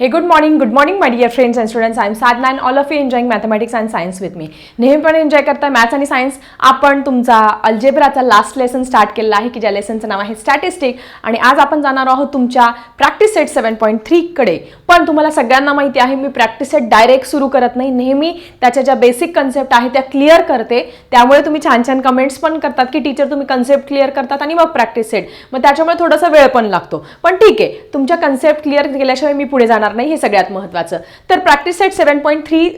Hey good morning good morning my dear friends and students I am Sadna and all of you enjoying mathematics and science with me नेहमीपणे enjoy करता maths आणि science आपण तुमचा अल्जेब्राचा last lesson start केलेला आहे की ज्या लेसनचं नाव आहे statistic आणि आज आपण जाणार आहोत तुमच्या प्रॅक्टिस सेट सेवन पॉईंट थ्रीकडे पण तुम्हाला सगळ्यांना माहिती आहे मी प्रॅक्टिस सेट डायरेक्ट सुरू करत नाही. नेहमी त्याच्या ज्या बेसिक कन्सेप्ट आहेत त्या क्लिअर करते. त्यामुळे तुम्ही छान छान कमेंट्स पण करतात की टीचर तुम्ही कन्सेप्ट क्लिअर करतात आणि मग प्रॅक्टिस सेट मग त्याच्यामुळे थोडासा वेळ पण लागतो. पण ठीक आहे तुमच्या कन्सेप्ट क्लिअर केल्याशिवाय मी पुढे जाणार नाही हे सगळ्यात महत्त्वाचं तर practice set seven point three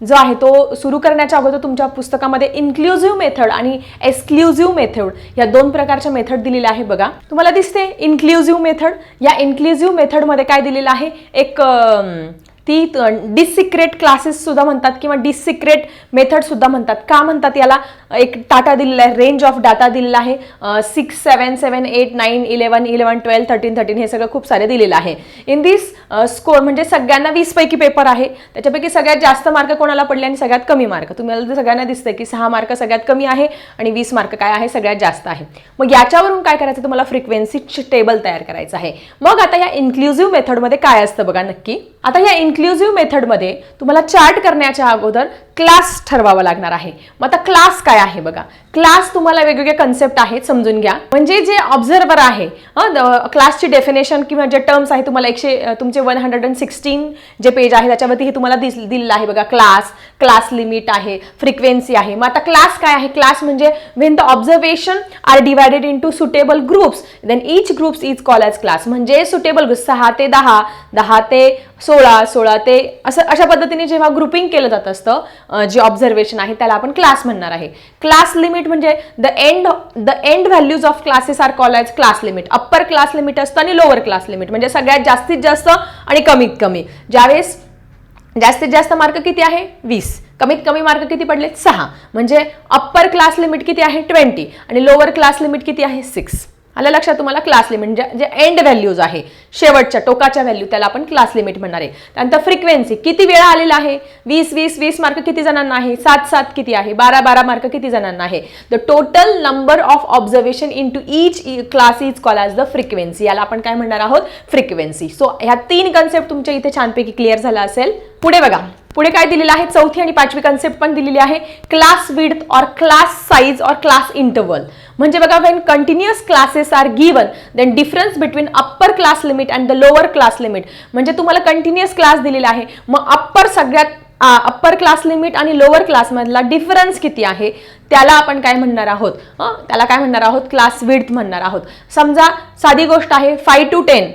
जो आहे तो सुरू करण्याच्या अगोदर तुमच्या पुस्तकामध्ये इन्क्लुझिव्ह मेथड आणि एक्सक्लुझिव्ह मेथड या दोन प्रकारच्या मेथड दिलेल्या आहे बघा. तुम्हाला दिसते इन्क्लुझिव्ह मेथड या इन्क्लुझिव्ह मेथडमध्ये काय दिलेलं आहे? एक ती डिसिक्रेट क्लासेस सुद्धा म्हणतात किंवा डिसिक्रेट मेथड सुद्धा म्हणतात. का म्हणतात? याला एक टाटा दिलेला आहे रेंज ऑफ डाटा दिलेला आहे. Six seven seven eight nine eleven eleven twelve thirteen thirteen हे सगळं खूप सारे दिलेलं आहे. इन दिस स्कोर म्हणजे सगळ्यांना वीस पैकी पेपर आहे. त्याच्यापैकी सगळ्यात जास्त मार्क कोणाला पडले आणि सगळ्यात कमी मार्क तुम्हाला सगळ्यांना दिसतंय की सहा मार्क सगळ्यात कमी आहे आणि वीस मार्क काय आहे? सगळ्यात जास्त आहे. मग याच्यावरून काय करायचं? तुम्हाला फ्रिक्वेन्सी टेबल तयार करायचं आहे. मग आता या इन्क्लुझिव्ह मेथडमध्ये काय असतं बघा नक्की? आता या इन्क्लुझिव्ह मेथडमध्ये तुम्हाला चार्ट करण्याच्या अगोदर क्लास ठरवावा लागणार आहे. मग आता क्लास काय आहे बघा. क्लास तुम्हाला वेगवेगळे कन्सेप्ट आहेत समजून घ्या. म्हणजे जे ऑब्झर्वर आहे क्लासची डेफिनेशन किंवा जे टर्म्स आहे तुम्हाला एकशे तुमचे वन हंड्रेड अँड सिक्स्टीन जे पेज आहे त्याच्यावरती हे तुम्हाला दिस दिलेलं आहे बघा. क्लास क्लास लिमिट आहे फ्रिक्वेन्सी आहे. मग आता क्लास काय आहे? क्लास म्हणजे when the observation are divided into suitable groups then each groups is call as class म्हणजे सुटेबल ग्रुप सहा ते दहा दहा ते सोळा सोळा ते असं अशा पद्धतीने जेव्हा ग्रुपिंग केलं जात असतं जे ऑब्झर्वेशन आहे त्याला आपण क्लास म्हणणार आहे. क्लास लिमिट म्हणजे the end the end values of classes are call as class limit upper class limit असतं आणि लोअर क्लास लिमिट म्हणजे सगळ्यात जास्तीत जास्त आणि कमीत कमी. ज्यावेळेस जास्तीत जास्त मार्क किती आहे? वीस. कमीत कमी मार्क किती पडले? सहा. म्हणजे अप्पर क्लास लिमिट किती आहे? ट्वेंटी आणि लोअर क्लास लिमिट किती आहे? सिक्स आलं लक्षात तुम्हाला? क्लास लिमिट ज्या जे एंड व्हॅल्यूज आहे. शेवटच्या टोकाच्या व्हॅल्यू त्याला आपण क्लास लिमिट म्हणणार आहे. त्यानंतर फ्रिक्वेन्सी किती वेळा आलेला आहे? वीस वीस वीस मार्क किती जणांना आहे? सात सात किती आहे? बारा बारा मार्क किती जणांना आहे? The total number of observation into each class is call as the frequency याला आपण काय म्हणणार आहोत? फ्रिक्वेन्सी सो ह्या तीन कन्सेप्ट तुमच्या इथे छानपैकी क्लिअर झाला असेल. पुढे बघा. पुढे काय दिलेलं आहे? चौथी आणि पाचवी कन्सेप्ट पण दिलेली आहे. Class width or class size or class interval म्हणजे बघा when continuous classes are given then difference between upper class limit and the lower class limit म्हणजे तुम्हाला कंटिन्युअस क्लास दिलेला आहे. मग अप्पर सगळ्यात अप्पर क्लास लिमिट आणि लोअर क्लासमधला डिफरन्स किती आहे? त्याला आपण काय म्हणणार आहोत? त्याला काय म्हणणार आहोत? क्लास विड्थ म्हणणार आहोत. समजा साधी गोष्ट आहे five to ten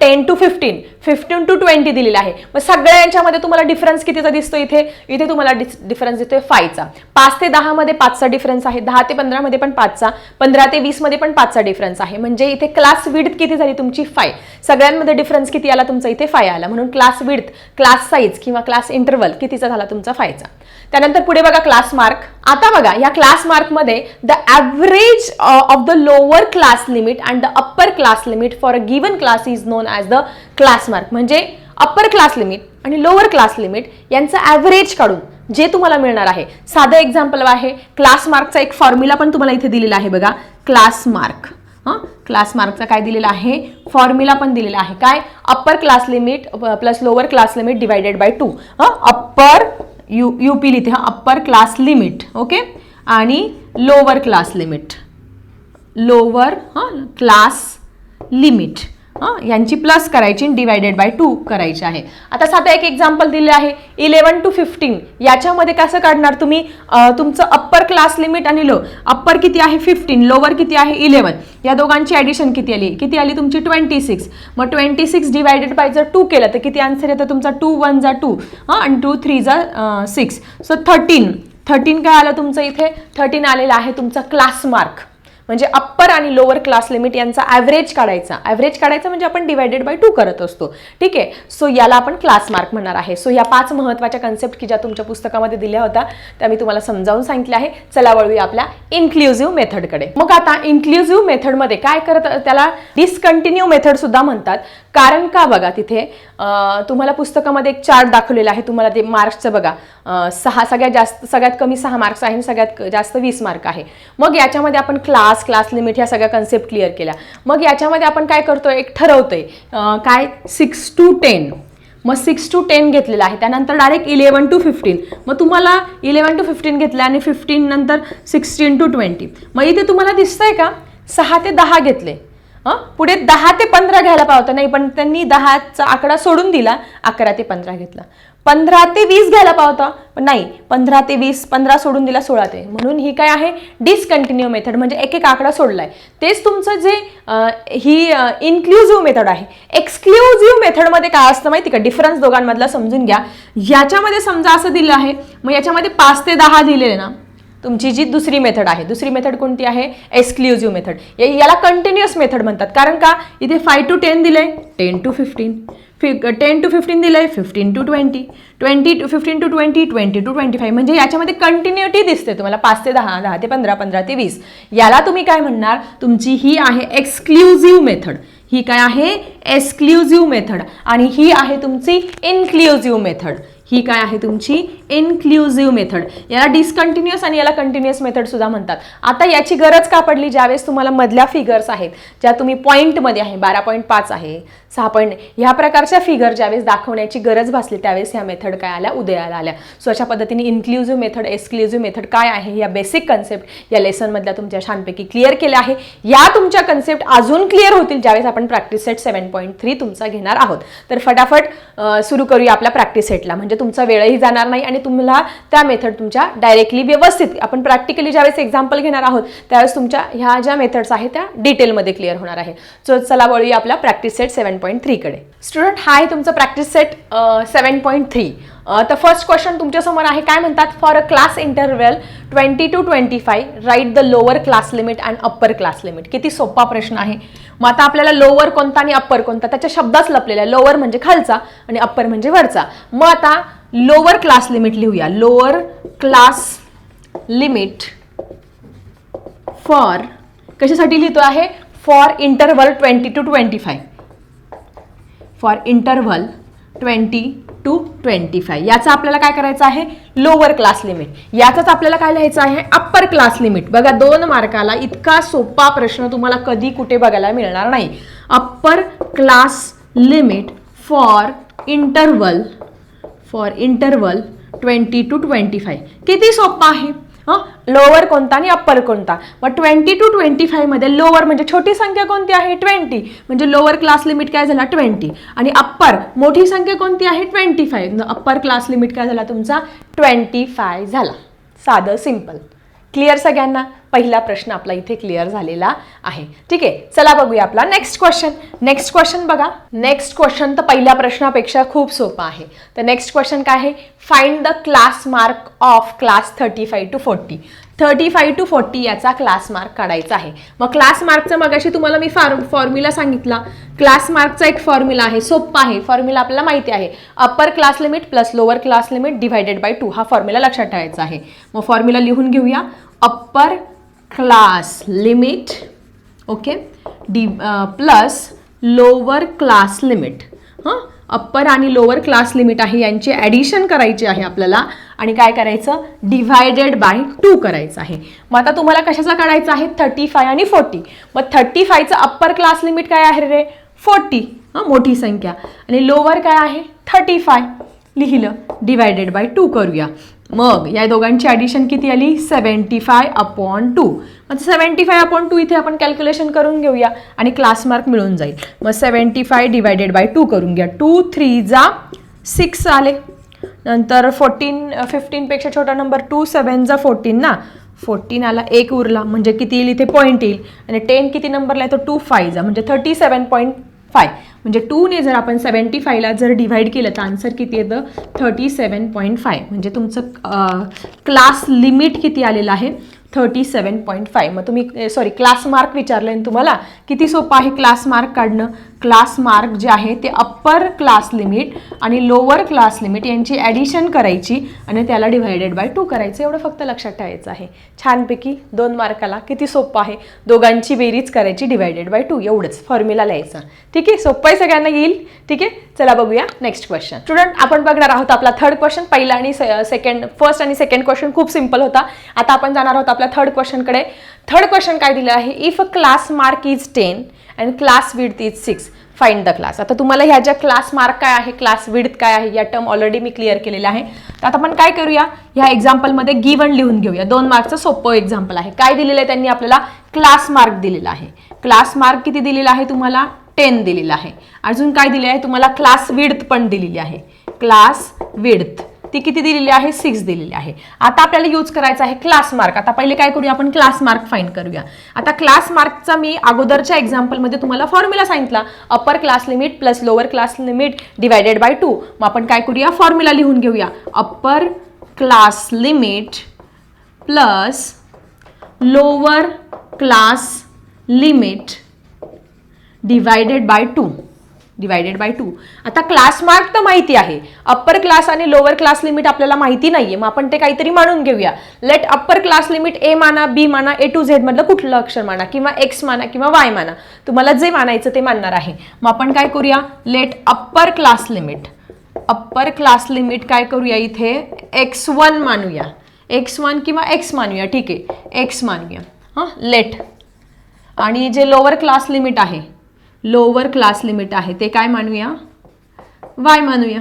ten to fifteen fifteen to twenty दिलेला आहे. मग सगळ्या यांच्यामध्ये तुम्हाला डिफरन्स कितीचा दिसतो इथे? इथे तुम्हाला डिफरन्स दिसतोय फायचा पाच ते दहामध्ये पाचचा डिफरन्स आहे. दहा ते पंधरामध्ये पण पाचचा. पंधरा ते वीसमध्ये पण पाचचा डिफरन्स आहे. म्हणजे इथे क्लास विड्थ किती झाली तुमची? फाय सगळ्यांमध्ये डिफरन्स किती आला तुमचा? इथे फाय आला. म्हणून क्लास विड्थ क्लास साईज किंवा क्लास इंटरवल कितीचा झाला तुमचा? फायचा त्यानंतर पुढे बघा क्लास मार्क आता बघा या class मार्कमध्ये the average of the lower class limit and the upper class limit for a given class is known as the class mark म्हणजे अप्पर क्लास लिमिट आणि लोअर क्लास लिमिट यांचं average काढून जे तुम्हाला मिळणार आहे. साधं एक्झाम्पल आहे क्लास मार्कचा एक फॉर्म्युला पण तुम्हाला इथे दिलेला आहे बघा. क्लास मार्क हां? क्लास मार्कचा काय दिलेला आहे? फॉर्म्युला पण दिलेला आहे. काय? Upper class limit plus lower class limit divided by two हां? अप्पर यू यू पी लिहिते हां अप्पर क्लास लिमिट ओके आणि लोअर क्लास लिमिट लोअर हां क्लास लिमिट यांची प्लस करायची डिवायडेड बाय टू करायची आहे. आता साधा एक एक्झाम्पल दिले आहे. इलेवन टू फिफ्टीन याच्यामध्ये कसं काढणार तुम्ही? तुमचं अप्पर क्लास लिमिट आणि लो अप्पर किती आहे? फिफ्टीन लोअर किती आहे? इलेवन या दोघांची ॲडिशन किती आली? किती आली तुमची? ट्वेंटी सिक्स मग ट्वेंटी सिक्स डिवायडेड बाय जर टू केलं तर किती आन्सर येतं तुमचा? टू वन जा टू हां आणि टू थ्री जा सिक्स सो थर्टीन थर्टीन काय आलं तुमचं इथे? थर्टीन आलेलं आहे तुमचा क्लास मार्क म्हणजे अप्पर आणि लोअर क्लास लिमिट यांचा ॲव्हरेज काढायचा. ॲव्हरेज काढायचा म्हणजे आपण डिवायडेड बाय टू करत असतो. ठीक आहे? सो याला आपण क्लास मार्क म्हणणार आहे. सो या पाच महत्त्वाच्या कन्सेप्ट की ज्या तुमच्या पुस्तकामध्ये दिल्या होत्या त्या मी तुम्हाला समजावून सांगितल्या आहे. चला वळूया आपल्या इन्क्लुझिव्ह मेथडकडे मग आता इन्क्लुझिव्ह मेथडमध्ये काय करत त्याला डिसकंटिन्यू मेथड सुद्धा म्हणतात. कारण का बघा तिथे? तुम्हाला पुस्तकामध्ये एक चार्ट दाखवलेला आहे. तुम्हाला ते मार्क्सचं बघा. सहा सगळ्यात जास्त सगळ्यात कमी सहा मार्क्स आहे आणि सगळ्यात जास्त वीस मार्क आहे. मग याच्यामध्ये आपण क्लास क्लास लिमिट ह्या सगळ्या कन्सेप्ट क्लिअर केल्या. मग याच्यामध्ये आपण काय करतो एक ठरवतोय. आहे काय? सिक्स टू टेन मग सिक्स टू टेन घेतलेलं आहे. त्यानंतर डायरेक्ट इलेवन टू फिफ्टीन मग तुम्हाला इलेवन टू फिफ्टीन घेतलं आणि फिफ्टीन नंतर सिक्स्टीन टू ट्वेंटी मग इथे तुम्हाला दिसतंय का? सहा ते दहा घेतले. पुढे दहा ते पंधरा घ्यायला पावतं. नाही पण त्यांनी दहाचा आकडा सोडून दिला अकरा ते पंधरा घेतला. पंधरा ते वीस घ्यायला पावता. पण नाही पंधरा ते वीस पंधरा सोडून दिला सोळा ते. म्हणून ही काय आहे? डिसकंटिन्यू मेथड म्हणजे एक एक आकडा सोडलाय. तेच तुमचं जे ही इन्क्लुझिव्ह मेथड आहे. एक्सक्लुझिव्ह मेथडमध्ये काय असतं माहिती का? डिफरन्स दोघांमधला समजून घ्या. याच्यामध्ये समजा असं दिलं आहे मग याच्यामध्ये पाच ते दहा दिलेले ना तुमची जी दुसरी मेथड आहे दुसरी मेथड कोणती आहे? एक्सक्ल्युझिव्ह मेथड याला कंटिन्युअस मेथड म्हणतात. कारण का? इथे फाय टू टेन दिलंय. Ten to fifteen fif ten to fifteen दिलंय fifteen to twenty twenty to fifteen to twenty twenty to twenty five म्हणजे याच्यामध्ये कंटिन्युटी दिसते तुम्हाला. पाच ते दहा दहा ते पंधरा पंधरा ते वीस. याला तुम्ही काय म्हणणार? तुमची ही आहे एक्सक्लुझिव्ह मेथड ही काय आहे? एक्सक्ल्युझिव्ह मेथड आणि ही आहे तुमची इन्क्लुझिव्ह मेथड ही काय आहे तुमची इन्क्लुझिव्ह मेथड याला डिसकंटिन्युअस आणि याला कंटिन्युअस मेथड सुद्धा म्हणतात. आता याची गरज का पडली? ज्यावेळेस तुम्हाला मधल्या फिगर्स आहेत ज्या तुम्ही पॉईंटमध्ये आहे बारा पॉईंट पाच आहे सहा पॉईंट ह्या प्रकारच्या फिगर ज्यावेळेस दाखवण्याची गरज भासली त्यावेळेस ह्या मेथड काय आल्या? उदयाला आल्या. सो अशा पद्धतीने इन्क्लुझिव्ह मेथड एक्सक्ल्युझिव्ह मेथड काय आहे? या बेसिक कन्सेप्ट या लेसनमधल्या तुमच्या छानपैकी क्लिअर केल्या आहे. या तुमच्या कन्सेप्ट अजून क्लिअर होतील ज्यावेळेस आपण practice set seven point three तुमचा घेणार आहोत. तर फटाफट सुरू करूया आपल्या प्रॅक्टिस सेटला म्हणजे तुमचा वेळही जाणार नाही आणि तुम्हाला त्या मेथड तुमच्या डायरेक्टली व्यवस्थित आपण प्रॅक्टिकली ज्यावेळेस एक्झाम्पल घेणार आहोत त्यावेळेस तुमच्या ह्या ज्या मेथड्स आहेत त्या डिटेलमध्ये क्लिअर होणार आहे. सो चला वळूया आपल्या प्रॅक्टिस सेट सेवन पॉईंट थ्रीकडे स्टुडंट हा आहे तुमचा practice set seven point three तर फर्स्ट क्वेश्चन तुमच्यासमोर आहे काय म्हणतात? For a class interval twenty to twenty five right the lower class limit and upper class limit किती सोपा प्रश्न आहे. मग आता आपल्याला लोअर कोणता आणि अप्पर कोणता? त्याच्या शब्दाच लपलेला आहे. लोअर म्हणजे खालचा आणि अप्पर म्हणजे वरचा. मग आता लोअर क्लास लिमिट लिहूया. लोअर क्लास लिमिट फॉर कशासाठी लिहितो आहे? For interval twenty to twenty five for interval twenty to twenty five याचं आपल्याला काय करायचं आहे? लोअर क्लास लिमिट याचाच आपल्याला काय लिहायचं आहे? अप्पर क्लास लिमिट बघा दोन मार्काला इतका सोपा प्रश्न तुम्हाला कधी कुठे बघायला मिळणार नाही. Upper class limit for interval for interval twenty to twenty five किती सोपा आहे? हां? लोअर कोणता आणि अप्पर कोणता? मग ट्वेंटी टू ट्वेंटी फायमध्ये लोअर म्हणजे छोटी संख्या कोणती आहे? ट्वेंटी म्हणजे लोअर क्लास लिमिट काय झाला? ट्वेंटी आणि अप्पर मोठी संख्या कोणती आहे? Twenty five upper class limit काय झाला तुमचा? ट्वेंटी फाय झाला. साधं सिंपल क्लिअर सगळ्यांना? पहिला प्रश्न आपला इथे क्लिअर झालेला आहे. ठीक आहे चला बघूया आपला नेक्स्ट क्वेश्चन नेक्स्ट क्वेश्चन बघा. नेक्स्ट क्वेश्चन तर पहिल्या प्रश्नापेक्षा खूप सोपा आहे. तर नेक्स्ट क्वेश्चन काय आहे? Find the class mark of class thirty five to forty thirty five to forty याचा क्लास मार्क काढायचा आहे. मग क्लास मार्कचं मगाशी तुम्हाला मी फार फॉर्म्युला सांगितला. क्लास मार्कचा एक फॉर्म्युला आहे सोप्पा आहे. फॉर्म्युला आपल्याला माहिती आहे. Upper class limit plus lower class limit divided by two हा फॉर्म्युला लक्षात ठेवायचा आहे. मग फॉर्म्युला लिहून घेऊया. Upper class limit okay D plus lower class limit हां? अप्पर आणि लोअर क्लास लिमिट आहे यांची ॲडिशन करायची आहे आपल्याला. आणि काय करायचं? डिव्हायडेड बाय टू करायचं आहे. मग आता तुम्हाला कशाचा काढायचा आहे? थर्टी फाय आणि फोर्टी मग थर्टी फायचं अप्पर क्लास लिमिट काय आहे रे? फोर्टी हां मोठी संख्या. आणि लोअर काय आहे? थर्टी फाय लिहिलं. डिवायडेड बाय टू करूया. मग या दोघांची ॲडिशन किती आली? सेवन्टी फाय अपॉन टू मग सेवन्टी फाय अपॉन टू इथे आपण कॅल्क्युलेशन करून घेऊया आणि क्लास मार्क मिळून जाईल. मग seventy five divided by two करून घ्या. टू थ्री जा सिक्स आले. नंतर फोर्टीन फिफ्टीनपेक्षा छोटा नंबर टू सेवन जा फोर्टीन ना. फोर्टीन आला एक उरला. म्हणजे किती येईल? इथे पॉईंट येईल. आणि टेन किती नंबरला आहे? तो टू फाय जा. म्हणजे थर्टी सेवन पॉईंट फाय. म्हणजे टूने जर आपण सेवन्टी फायला जर डिव्हाइड केलं तर आन्सर किती येतं? थर्टी सेवन पॉईंट फाय म्हणजे तुमचं क्लास लिमिट किती आलेलं आहे? थर्टी सेवन पॉईंट फाय मग तुम्ही सॉरी क्लास मार्क विचारलं तुम्हाला? किती सोपं आहे क्लास मार्क काढणं? क्लास मार्क जे आहे ते अप्पर क्लास लिमिट आणि लोअर क्लास लिमिट यांची ॲडिशन करायची आणि त्याला डिव्हायडेड बाय टू करायचं. एवढं फक्त लक्षात ठेवायचं आहे. छानपैकी दोन मार्काला किती सोपं आहे. दोघांची बेरीज करायची डिव्हायडेड बाय टू एवढंच फॉर्म्युला लिहायचं. ठीक आहे? सोपं आहे सगळ्यांना येईल. ठीक आहे? चला बघूया नेक्स्ट क्वेश्चन स्टुडंट आपण बघणार आहोत आपला थर्ड क्वेश्चन पहिला आणि सेकंड फर्स्ट आणि सेकंड क्वेश्चन खूप सिंपल होता. आता आपण जाणार आहोत आपल्या थर्ड क्वेश्चनकडे थर्ड क्वेश्चन काय दिलं आहे? If a class mark is ten and class width is six find the class आता तुम्हाला ह्या ज्या क्लास मार्क काय आहे क्लास विड्थ काय आहे या टर्म ऑलरेडी मी क्लिअर केलेल्या आहे. तर आता आपण काय करूया? ह्या एक्झाम्पलमध्ये गिवन लिहून घेऊया. दोन मार्कचं सोपं एक्झाम्पल आहे. काय दिलेलं आहे त्यांनी आपल्याला? क्लास मार्क दिलेला आहे. क्लास मार्क किती दिलेला आहे तुम्हाला? टेन दिलेला आहे. अजून काय दिले आहे? तुम्हाला क्लास विड्थ पण दिलेली आहे. क्लास विड्थ ती किती दिलेली आहे? सिक्स दिलेली आहे. आता आपल्याला यूज करायचा आहे क्लास मार्क आता पहिले काय करूया आपण? क्लास मार्क फाईंड करूया. आता क्लास मार्कचा मी अगोदरच्या एक्झाम्पलमध्ये तुम्हाला फॉर्म्युला सांगितला. Upper class limit plus lower class limit divided by two मग आपण काय करूया? फॉर्म्युला लिहून घेऊया. Upper class limit plus lower class limit divided by two divided by two आता क्लास मार्क तर माहिती आहे. अप्पर क्लास आणि लोअर क्लास लिमिट आपल्याला माहिती नाहीये. मग आपण ते काहीतरी मानून घेऊया. Let upper class limit A माना बी माना ए टू झेड मधलं कुठलं अक्षर माना? किंवा एक्स माना किंवा वाय माना? तुम्हाला जे मानायचं ते मानणार आहे. मग आपण काय करूया? Let upper class limit upper class limit काय करूया इथे? एक्स वन मानूया. एक्स वन किंवा एक्स मानूया. ठीक आहे. एक्स मानूया. हां? लेट आणि जे लोअर क्लास लिमिट आहे लोअर क्लास लिमिट आहे. ते काय मानूया? वाय मानूया.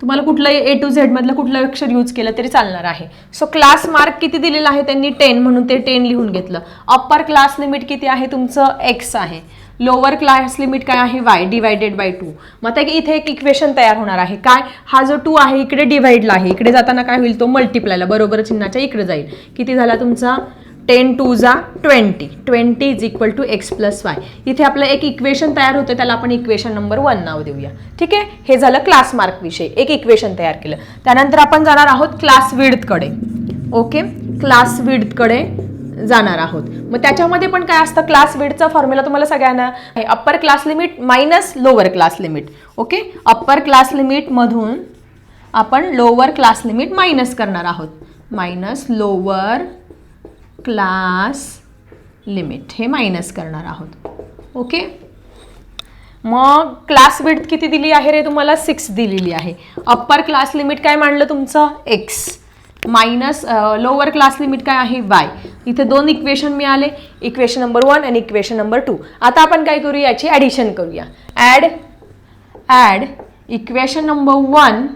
तुम्हाला कुठलं ए टू झेडमधलं कुठलं अक्षर यूज केलं तरी चालणार आहे. सो क्लास मार्क किती दिलेला आहे? त्यांनी टेन म्हणून ते टेन लिहून घेतलं. अप्पर क्लास लिमिट किती आहे? तुमचं एक्स आहे. लोअर क्लास लिमिट काय आहे? वाय डिवायडेड बाय टू मग आता इथे एक इक्वेशन तयार होणार आहे. काय? हा जो टू आहे इकडे डिवाइडला आहे. इकडे जाताना काय होईल? तो मल्टिप्लायला बरोबर चिन्हाच्या इकडे जाईल. किती झाला तुमचा? टेन टू जा twenty. Twenty is equal to X plus Y इथे आपलं एक इक्वेशन तयार होतं त्याला आपण इक्वेशन नंबर वन नाव देऊया. ठीक आहे? हे झालं क्लास मार्क विषय. एक इक्वेशन तयार केलं. त्यानंतर आपण जाणार आहोत क्लास विडकडे ओके? क्लास विडकडे जाणार आहोत. मग त्याच्यामध्ये पण काय असतं? क्लास विडचा फॉर्म्युला तुम्हाला सगळ्यांना upper class limit minus lower class limit okay? Upper class लिमिटमधून आपण लोअर क्लास लिमिट मायनस करणार आहोत. Minus lower class limit. हे मायनस करणार आहोत. ओके? मग क्लास विड्थ किती दिली आहे रे तुम्हाला? सिक्स दिलेली आहे. अप्पर क्लास लिमिट काय मांडलं तुमचं? X. Minus lower class limit काय आहे? वाय. इथे दोन इक्वेशन मिळाले. इक्वेशन नंबर वन आणि इक्वेशन नंबर टू. आता आपण काय करू याची ॲडिशन करूया. Add add equation number one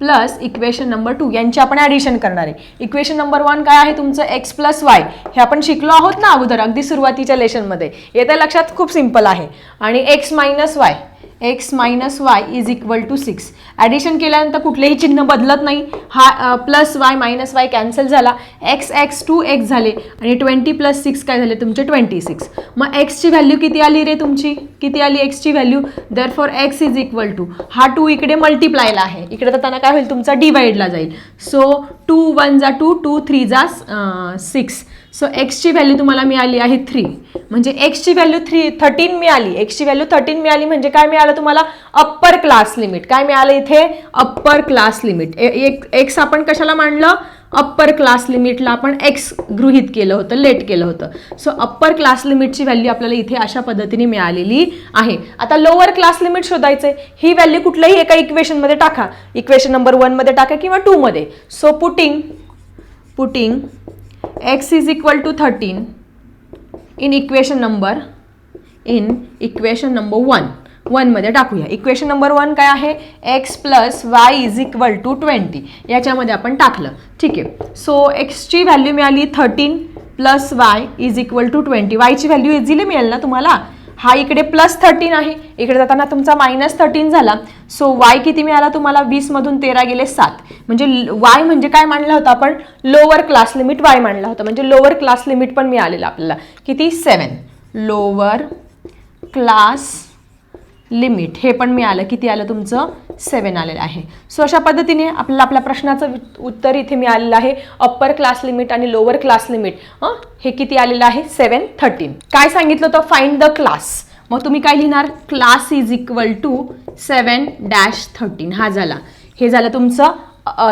plus equation number two यांची आपण ॲडिशन करणार आहे. इक्वेशन नंबर वन काय आहे तुमचं? एक्स प्लस वाय हे आपण शिकलो आहोत ना अगोदर अगदी सुरुवातीच्या लेशनमध्ये येत्या लक्षात खूप सिंपल आहे. आणि X minus Y X minus Y is equal to six addition केल्यानंतर कुठलेही चिन्ह बदलत नाही. हा plus Y minus Y cancel झाला. एक्स एक्स टू एक्स झाले. आणि ट्वेंटी प्लस सिक्स काय झाले? तुमचे ट्वेंटी सिक्स मग एक्सची व्हॅल्यू किती आली रे तुमची? किती आली एक्सची value therefore X is equal to हा टू इकडे मल्टिप्लायला आहे. इकडे तर त्यांना काय होईल? तुमचा डिवाइडला जाईल. सो टू वन जा टू टू थ्री जा सिक्स सो एक्सची व्हॅल्यू तुम्हाला मिळाली आहे थ्री म्हणजे एक्सची व्हॅल्यू थ्री थर्टीन मिळाली. एक्सची व्हॅल्यू थर्टीन मिळाली म्हणजे काय मिळालं तुम्हाला? अप्पर क्लास लिमिट काय मिळालं इथे? अप्पर क्लास लिमिट एक एक्स आपण कशाला मांडलं? अप्पर क्लास लिमिटला आपण एक्स गृहित केलं होतं लेट केलं होतं. सो अप्पर क्लास लिमिटची व्हॅल्यू आपल्याला इथे अशा पद्धतीने मिळालेली आहे. आता लोअर क्लास लिमिट शोधायचं ही व्हॅल्यू कुठल्याही एका इक्वेशनमध्ये टाका. इक्वेशन नंबर वनमध्ये टाका किंवा टूमध्ये so putting putting X is equal to thirteen in equation number in equation number one वनमध्ये टाकूया. इक्वेशन नंबर वन काय आहे? X plus Y is equal to twenty याच्यामध्ये आपण टाकलं. ठीक आहे. सो एक्सची व्हॅल्यू मिळाली thirteen plus Y is equal to twenty वायची value easily मिळेल ना तुम्हाला? हा इकडे प्लस थर्टीन आहे. इकडे जाताना तुमचा मायनस थर्टीन झाला. सो वाय किती मिळाला तुम्हाला? वीसमधून तेरा गेले सात. म्हणजे वाय म्हणजे काय मांडला होता आपण? लोअर क्लास लिमिट वाय मांडला होता. म्हणजे लोअर क्लास लिमिट पण मिळालेलं आपल्याला. किती? Seven lower class limit. हे पण मिळालं किती आलं तुमचं? सेवन आलेलं आहे. सो अशा पद्धतीने आपल्याला आपल्या प्रश्नाचं उत्तर इथे मिळालेलं आहे. अप्पर क्लास लिमिट आणि लोअर क्लास लिमिट हे? किती आलेलं आहे? सेवन थर्टीन काय सांगितलं होतं? फाइंड द क्लास मग तुम्ही काय लिहिणार? Class is equal to seven dash thirteen हा झाला. हे झालं तुमचं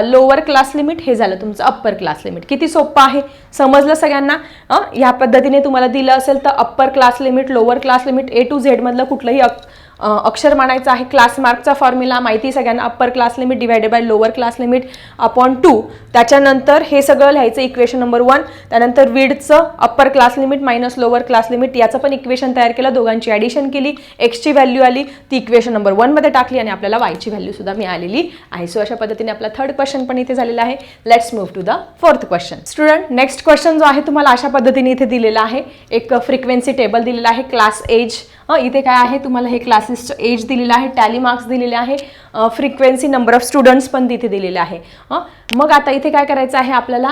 लोअर क्लास लिमिट हे झालं तुमचं अप्पर क्लास लिमिट किती सोपं आहे? समजलं सगळ्यांना? या ह्या पद्धतीने तुम्हाला दिलं असेल तर upper class limit lower class limit A to झेडमधलं कुठलंही अक- अक्षर मानायचं आहे क्लास मार्कचा फॉर्म्युला माहिती सगळ्यांना upper class limit divided by lower class limit upon two त्याच्यानंतर हे सगळं लिहायचं इक्वेशन नंबर वन त्यानंतर विडचं upper class limit minus lower class limit याचं पण इक्वेशन तयार केलं. दोघांची ॲडिशन केली. एक्सची व्हॅल्यू आली. ती इक्वेशन नंबर वनमध्ये टाकली आणि आपल्याला वायची व्हॅल्यूसुद्धा मिळालेली आहे. सो अशा पद्धतीने आपला थर्ड क्वेश्चन पण इथे झालेला आहे. Let's move to the fourth question student next question जो आहे तुम्हाला अशा पद्धतीने इथे दिलेला आहे. एक फ्रिक्वेन्सी टेबल दिलेला आहे. क्लास एज इथे काय आहे? तुम्हाला हे क्लासेसचं एज दिलेलं आहे टॅली मार्क्स दिलेले आहे फ्रिक्वेन्सी नंबर ऑफ स्टुडंट्स पण तिथे दिलेले आहे. हं? मग आता इथे काय करायचं आहे आपल्याला?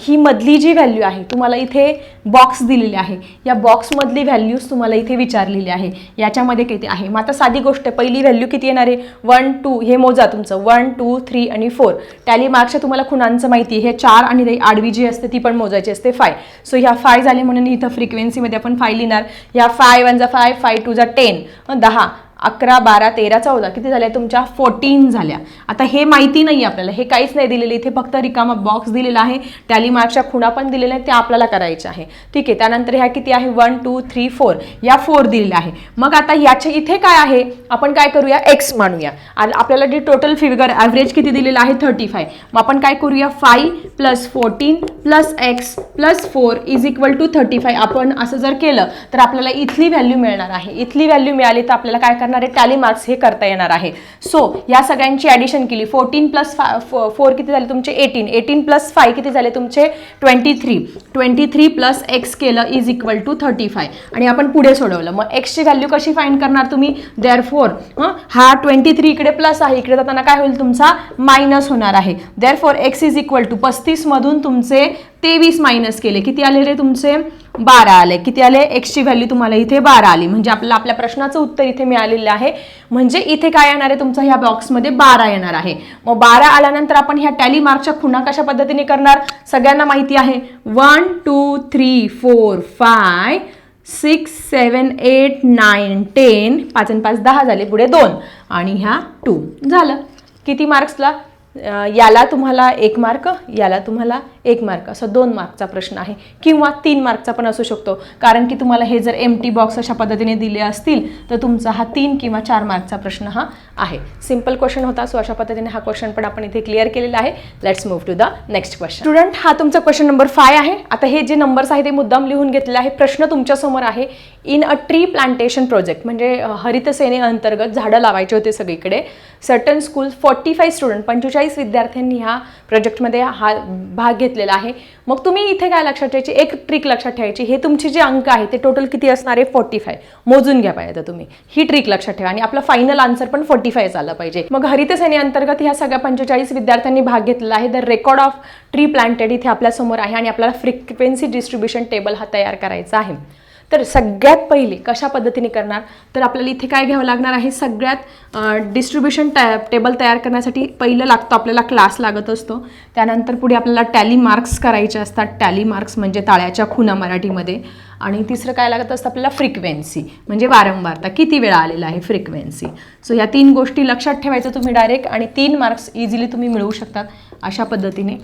ही मधली जी व्हॅल्यू आहे तुम्हाला इथे बॉक्स दिलेली आहे. या बॉक्समधली व्हॅल्यूज तुम्हाला इथे विचारलेली आहे. याच्यामध्ये किती आहे? मग आता साधी गोष्ट आहे पहिली व्हॅल्यू किती येणार आहे? वन टू हे मोजा तुमचं. वन टू थ्री आणि फोर टॅली मार्क्सच्या तुम्हाला खुणांचं माहिती आहे. हे चार आणि आडवी जी असते ती पण मोजायची असते. फाय सो ह्या फाय झाले म्हणून इथं फ्रिक्वेन्सीमध्ये आपण फाय लिहिणार. ह्या फाय वन जा फाय फाय टू जा टेन दहा अकरा बारा तेरा चौदा किती झाल्या? तुमच्या फोर्टीन झाल्या. आता हे माहिती नाही आपल्याला. हे काहीच नाही दिलेलं. इथे फक्त रिकामा बॉक्स दिलेला आहे. टॅली मार्क्सच्या खुणा पण दिलेल्या आहेत. त्या आपल्याला करायच्या आहे. ठीक आहे. त्यानंतर ह्या किती आहे? वन टू थ्री फोर या फोर दिलेल्या आहे. मग आता याच्या इथे काय आहे? आपण काय करूया? एक्स मानूया. आपल्याला जे टोटल फिगर ॲव्हरेज किती दिलेलं आहे? थर्टी फाय मग आपण काय करूया? Five plus fourteen plus X plus four is equal to thirty five. आपण असं जर केलं तर आपल्याला इथली व्हॅल्यू मिळणार आहे. इथली व्हॅल्यू मिळाली तर आपल्याला काय करणार आहे? टॅली मार्क्स हे करता येणार आहे. सो या सगळ्यांची ॲडिशन केली. फोर्टीन प्लस फोर किती झाले तुमचे? एटीन. एटीन प्लस फाय किती झाले तुमचे? Twenty three. Twenty three plus X केलं is equal to thirty five. आणि आपण पुढे सोडवलं. मग एक्सची व्हॅल्यू कशी फाईंड करणार तुम्ही? देअर फोर हा ट्वेंटी थ्री इकडे प्लस आहे. इकडे जाताना काय होईल तुमचा? मायनस होणार आहे. Therefore X is equal to पस्तीसमधून तुमचे तेवीस मायनस केले. किती आले रे तुमचे? बारा आले. किती आले? एक्सची व्हॅल्यू तुम्हाला इथे बारा आली. म्हणजे आपल्याला आपल्या प्रश्नाचं उत्तर इथे मिळालेलं आहे. म्हणजे इथे काय येणार आहे तुमचा? ह्या बॉक्समध्ये बारा येणार आहे. मग बारा आल्यानंतर आपण ह्या टॅली मार्कच्या खुणा कशा पद्धतीने करणार? सगळ्यांना माहिती आहे. One two three four five six seven eight nine ten पाच आणि पाच दहा झाले. पुढे दोन. आणि ह्या टू झालं. किती मार्क्सला याला तुम्हाला एक मार्क याला तुम्हाला एक मार्क असं दोन मार्कचा प्रश्न आहे. किंवा तीन मार्कचा पण असू शकतो. कारण की तुम्हाला हे जर एम टी बॉक्स अशा पद्धतीने दिले असतील तर तुमचा हा तीन किंवा चार मार्कचा प्रश्न हा आहे. सिंपल क्वेश्चन होता सो अशा पद्धतीने हा क्वेश्चन पण आपण इथे क्लिअर केलेला आहे. Let's move to the next question student हा तुमचा क्वेश्चन नंबर फाय आहे. आता हे जे नंबर्स आहे ते मुद्दाम लिहून घेतलेले आहे. प्रश्न तुमच्यासमोर आहे. In a tree plantation project म्हणजे अ, हरित सेने अंतर्गत झाडं लावायचे होते सगळीकडे. Certain school forty five student पंचेचाळीस विद्यार्थ्यांनी ह्या प्रोजेक्टमध्ये हा भाग घेतलेला आहे. मग तुम्ही इथे काय लक्षात ठेवायची? एक ट्रिक लक्षात ठेवायची. हे तुमचे जे अंक आहे ते टोटल किती असणार आहे? फोर्टी फाय मोजून घ्या पाहिजे तुम्ही. ही ट्रिक लक्षात ठेवा आणि आपला फायनल आन्सर पण फोर्टी फाय आला पाहिजे. मग हरित सेने अंतर्गत ह्या सगळ्या पंचेचाळीस विद्यार्थ्यांनी भाग घेतलेला आहे. The record of tree planted इथे आपल्यासमोर आहे आणि आपल्याला फ्रिक्वेन्सी डिस्ट्रीब्युशन टेबल हा तयार करायचा आहे. तर सगळ्यात पहिले कशा पद्धतीने करणार? तर आपल्याला इथे काय घ्यावं लागणार आहे? सगळ्यात डिस्ट्रीब्युशन टॅ टेबल तयार करण्यासाठी पहिलं लागतं आपल्याला क्लास लागत असतो. त्यानंतर पुढे आपल्याला टॅली मार्क्स करायचे असतात. टॅली मार्क्स म्हणजे ताळ्याच्या खुणा मराठीमध्ये. आणि तिसरं काय लागत असतं? आपल्याला फ्रिक्वेन्सी म्हणजे वारंवारता. किती वेळा आलेला आहे फ्रिक्वेन्सी सो या तीन गोष्टी लक्षात ठेवायचं तुम्ही डायरेक्ट आणि तीन मार्क्स इझिली तुम्ही मिळवू शकतात अशा पद्धतीने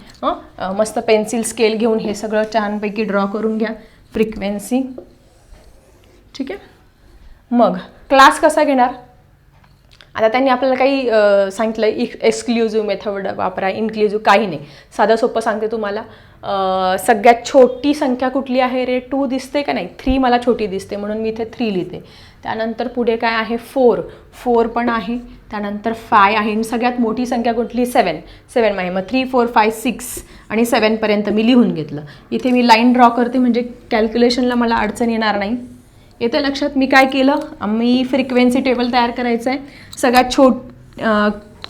मस्त पेन्सिल स्केल घेऊन हे सगळं छानपैकी ड्रॉ करून घ्या. फ्रिक्वेन्सी ठीक आहे? मग क्लास कसा घेणार? आता त्यांनी आपल्याला काही सांगितलं इक एक्सक्लुझिव्ह मेथड वापरा इन्क्ल्युझिव्ह काही नाही. साधं सोपं सांगते तुम्हाला. सगळ्यात छोटी संख्या कुठली आहे रे? टू दिसते का नाही? थ्री मला छोटी दिसते म्हणून मी इथे थ्री लिहिते. त्यानंतर पुढे काय आहे? फोर फोर पण आहे. त्यानंतर फाय आहे. आणि सगळ्यात मोठी संख्या कुठली? सेवन सेवन आहे. मग थ्री फोर फाय सिक्स आणि सेवनपर्यंत मी लिहून घेतलं. इथे मी लाईन ड्रॉ करते म्हणजे कॅल्क्युलेशनला मला अडचण येणार नाही. येतं लक्षात? मी काय केलं? मी फ्रिक्वेन्सी टेबल तयार करायचं आहे सगळ्यात छोट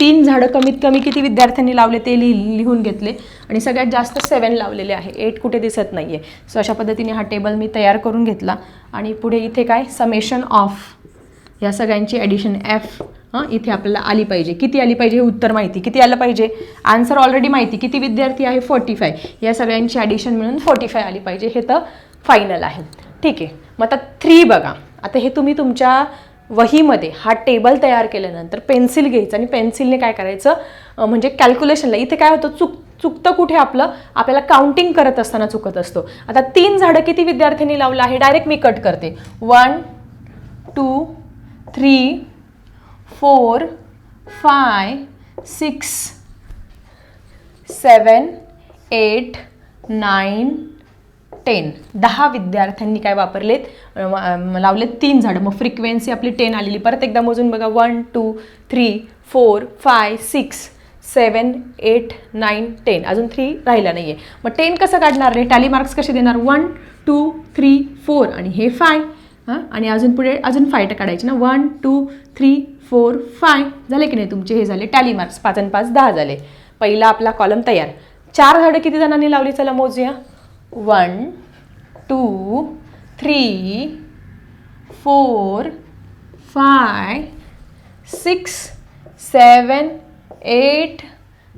तीन झाडं कमीत कमी किती विद्यार्थ्यांनी लावले ते लिहि लिहून घेतले. आणि सगळ्यात जास्त सेवन लावलेले आहे. एट कुठे दिसत नाही आहे सो अशा पद्धतीने हा टेबल मी तयार करून घेतला. आणि पुढे इथे काय? समेशन ऑफ या सगळ्यांची ॲडिशन एफ हां इथे आपल्याला आली पाहिजे. किती आली पाहिजे? हे उत्तर माहिती. किती आलं पाहिजे? आन्सर ऑलरेडी माहिती. किती विद्यार्थी आहे? फोर्टी फाय या सगळ्यांची ॲडिशन मिळून फोर्टी फाय आली पाहिजे. हे तर फायनल आहे. ठीक आहे. मग आता थ्री बघा. आता हे तुम्ही तुमच्या वहीमध्ये हा टेबल तयार केल्यानंतर पेन्सिल घ्यायचं आणि पेन्सिलने काय करायचं? म्हणजे कॅल्क्युलेशनला इथे काय होतं? चुक चुकतं कुठे आपलं? आपल्याला काउंटिंग करत असताना चुकत असतो. आता तीन झाडं किती विद्यार्थ्यांनी लावलं आहे? डायरेक्ट मी कट करते. One two three four five six seven eight nine ten दहा विद्यार्थ्यांनी काय वापरलेत? लावलेत तीन झाडं. मग फ्रिक्वेन्सी आपली टेन आलेली. परत एकदा मोजून बघा. One two three four five six seven eight nine ten अजून थ्री राहिला नाही आहे मग टेन कसं काढणार रे? टॅली मार्क्स कसे देणार? वन टू थ्री फोर आणि हे फाय हां? आणि अजून पुढे अजून फाय काढायचे ना? One two three four five झाले की नाही तुमचे? हे झाले टॅली मार्क्स पाच आणि पाच दहा झाले. पहिला आपला कॉलम तयार. चार झाडं किती जणांनी लावली? चला मोजूया. One two three four five six seven eight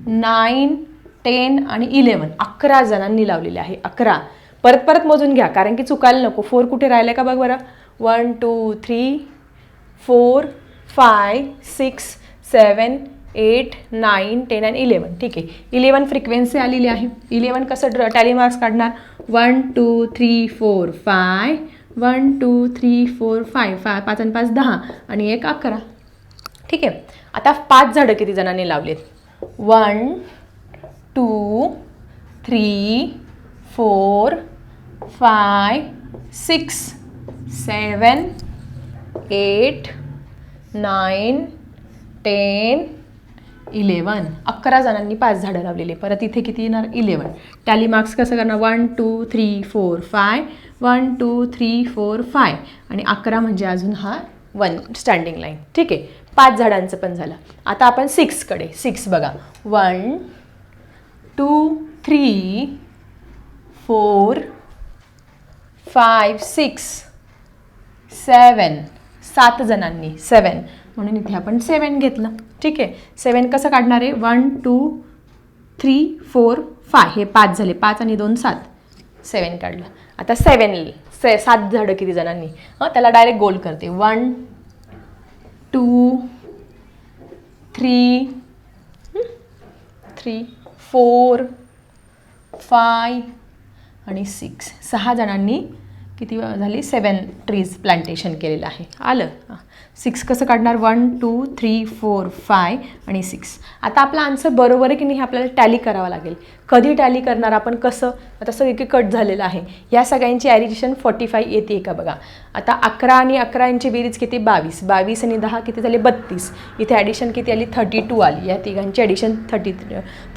nine ten आणि इलेवन. अकरा जणांनी लावलेले आहे. अकरा. परत परत मोजून घ्या कारण की चुकायला नको. फोर कुठे राहिले का बघ बरं? One two three four five six seven eight nine ten and eleven ठीक आहे. इलेवन फ्रिक्वेन्सी आलेली आहे. इलेवन कसं ड्र टॅली मार्क्स काढणार? One two three four five. One two three four five. Five पाच आणि पाच दहा. आणि एक अकरा. ठीक आहे. आता पाच झाडं किती जणांनी लावलेत? One two three four five six seven eight nine ten eleven अकरा जणांनी पाच झाडं लावलेली परत इथे किती येणार? इलेवन टॅली मार्क्स कसं करणार? One two three four five one two three four five आणि अकरा म्हणजे अजून हा वन स्टँडिंग लाईन ठीक आहे? पाच झाडांचं पण झालं. आता आपण सिक्सकडे सिक्स बघा. One two three four five six seven सात जणांनी. सेवन म्हणून इथे आपण सेवन घेतलं. ठीक आहे? सेवन कसं काढणार आहे? One two three four five हे पाच झाले. पाच आणि दोन सात. सेवन काढलं. आता सेवन से सात झाडं किती जणांनी? हं त्याला डायरेक्ट गोल करते. One two three three four five आणि सिक्स सहा जणांनी किती झाली? सेवन ट्रीज प्लांटेशन केलेलं आहे. आलं? सिक्स कसं काढणार? One two three four five आणि सिक्स. आता आपला आन्सर बरोबर आहे की नाही हे आपल्याला टॅली करावा लागेल. कधी टॅली करणार आपण? कसं? आता सगळं कट झालेलं आहे. या सगळ्यांची ॲडिशन फॉर्टी फाय येते का बघा? आता अकरा आणि अकरा यांची बेरीज किती? बावीस. बावीस आणि दहा किती झाले? बत्तीस. इथे ॲडिशन किती आली? थर्टी टू आली. या तिघांची ॲडिशन थर्टी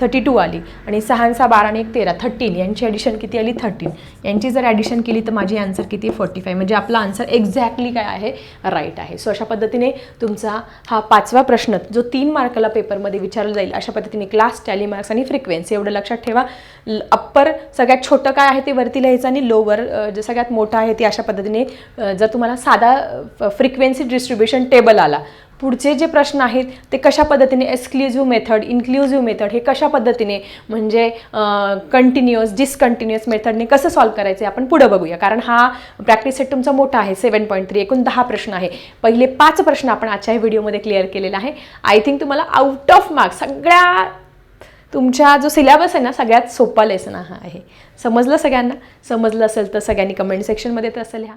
थर्टी टू आली. आणि सहा आणि सहा बारा आणि एक तेरा. थर्टीन यांची ॲडिशन किती आली? थर्टीन यांची जर ॲडिशन केली तर माझी आन्सर किती? फोर्टी फाय म्हणजे आपला आन्सर एक्झॅक्टली काय आहे? राईट आहे. सो अशा पद्धतीने तुमचा हा पाचवा प्रश्न जो तीन मार्काला पेपरमध्ये विचारला जाईल अशा पद्धतीने क्लास टॅली मार्क्स आणि फ्रिक्वेन्सी एवढं लक्षात ठेवा. अप्पर सगळ्यात छोटं काय आहे ते वरती लिहायचं आणि लोवर जे सगळ्यात मोठं आहे ते अशा पद्धतीने जर तुम्हाला साधा फ्रिक्वेन्सी डिस्ट्रीब्युशन टेबल आला पुढचे जे प्रश्न आहेत ते कशा पद्धतीने एक्सक्ल्युझिव्ह मेथड इन्क्ल्युझिव्ह मेथड हे कशा पद्धतीने म्हणजे कंटिन्युअस डिसकंटिन्युअस मेथडने कसं सॉल्व्ह करायचं आपण पुढं बघूया. कारण हा प्रॅक्टिस सेट तुमचा मोठा आहे सेवन पॉईंट थ्री एकूण दहा प्रश्न आहे. पहिले पाच प्रश्न आपण आजच्या व्हिडिओमध्ये क्लिअर केलेला आहे. आय थिंक तुम्हाला आउट ऑफ मार्क्स सगळ्या तुमच्या जो सिलेबस आहे ना सगळ्यात सोपा लेसन हा आहे. समजलं सगळ्यांना? समजलं असेल तर सगळ्यांनी कमेंट सेक्शनमध्ये तर असेल ह्या